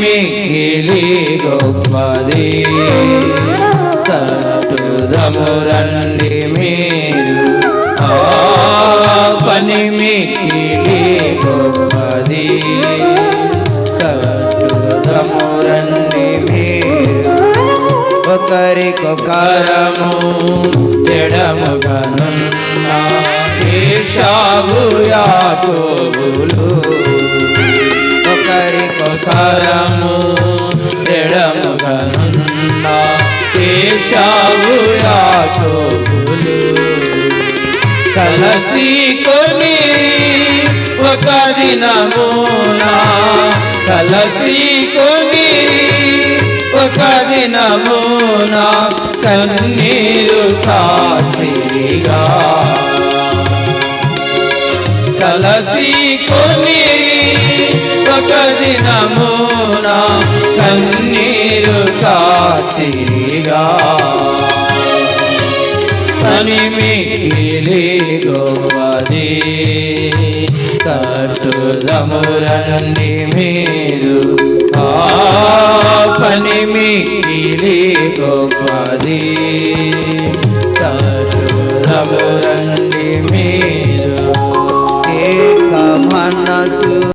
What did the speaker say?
మిగిలి గొప్పది తట్టుదము మీరు పని మిగిలి గొప్పది. తట్టుదము రండి మీరు ఒకరికొకరము ఎడముగనున్న ఈశాబు యాకోబులు. ఒకరికొకరము ఎడముగనున్న ఈశాబు యాకోబులు. కలసి కొని ఒక దినమునా కలసి కొని ఒక దినమున కన్నీరు కాచిగా కలసి కొనిరి ఒక దినమున కన్నీరు కాచిగా పని గోవది కట్టుదమురండి మీరు ఆ గోపది కట్టుదమురండి మీరు ఏక మనసు